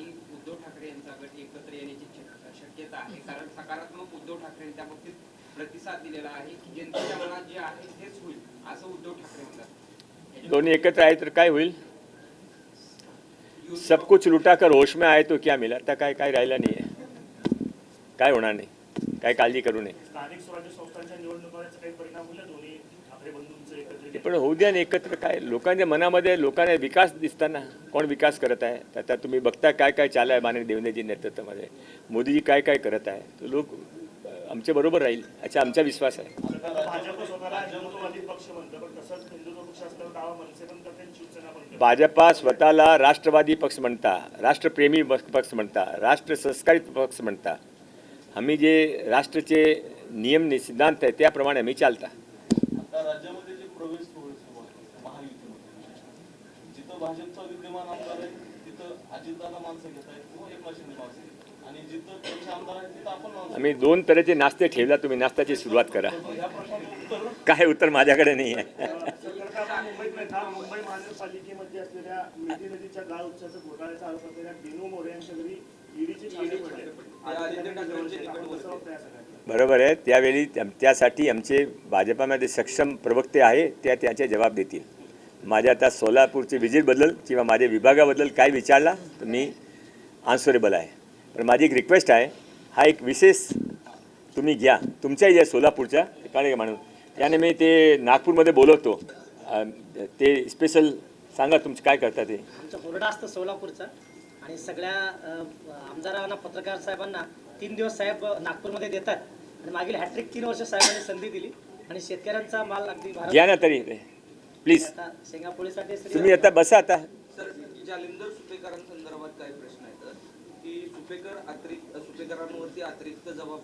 आणि उद्धव ठाकरे यांचा गट एकत्र येण्याची शक्यता आहे. कारण सकारात्मक उद्धव ठाकरे त्या बाबतीत प्रतिसाद दिलेला आहे की जनतेच्या मनात जे आहे तेच होईल असं उद्धव ठाकरे म्हणतात. दोन्ही एकत्र आहे तर काय होईल? सब कुछ लुटा कर होश में आए तो क्या मिला? तो काय काय राहिला नाही आहे. काय होणार नाही? काय काळजी करू नये. स्थानिक स्वराज्य संस्थांच्या निवडणुकांचा काही परिणाम होईल? दोन्ही ठाकरे बंधूंचं एकत्र पण होऊ द्या ना एकत्र काय. लोकांच्या मनामध्ये लोकांना विकास दिसताना कोण विकास करत आहे? तर आता तुम्ही बघता काय काय चालू आहे माननीय देवेंद्रजी नेतृत्वामध्ये. मोदीजी काय काय करत आहे? तर लोक आमच्या बरोबर राहील अच्छा आमचा विश्वास आहे. भाजपा स्वतःला राष्ट्रवादी पक्ष म्हणता राष्ट्रप्रेमी पक्ष म्हणता राष्ट्र संस्कारित पक्ष म्हणता. आम्ही जे राष्ट्राचे नियम सिद्धांत आहे त्याप्रमाणे आम्ही चालता. राज्यामध्ये प्रवेश महायुतीमध्ये जिथं भाजपचा विद्यमान आमदार आहे तिथं अजितदादा माणसं घेत आहेत किंवा एकनाथ शिंदे माणसं. आणि जिथं त्यांचे आमदार आहेत तिथं आपण आम्ही दोन तऱ्हेचे नाश्ते ठेवला तुम्ही नाश्त्याची सुरुवात करा. काय उत्तर माझ्याकडे नाही आहे. मुंबई महानगरपालिकेमध्ये असलेल्या नदीच्या गाळ घोटाळ्याचा आरोप असलेल्या दिनू मोरे यांच्या घरी ईडीची छाननी पडली. बरोबर आहे. त्यावेळी त्या- त्यासाठी आमचे भाजपामध्ये सक्षम प्रवक्ते आहे त्या त्याचे जबाब देतील. माझ्या आता सोलापूरचे व्हिजिटबद्दल किंवा माझ्या विभागाबद्दल काय विचारला तर मी आन्सरेबल आहे. पण माझी एक रिक्वेस्ट आहे हा एक विशेष तुम्ही घ्या. तुमच्याही ज्या सोलापूरच्या. कारण म्हणून? त्याने मी ते नागपूरमध्ये बोलवतो. ते स्पेशल सांगा तुमचं काय करता ते. आमचं असतं सोलापूरचा. आणि सगळ्या आमदारांना पत्रकार साहेबांना तीन दिवस साहेब नागपूरमध्ये देतात. आणि मागील हॅट्रिक तीन वर्ष साहेबांनी संधी दिली आणि शेतकऱ्यांचा माल अगदी भारत घ्या ना तरी. प्लीज आता शेंगापोळीसाठी तुम्ही आता बसा आता. सर जालिंदर सुपेकरांसंदर्भात काही प्रश्न आहेत की सुपेकर अतिरिक्त सुपेकरांवरती अतिरिक्त जबाब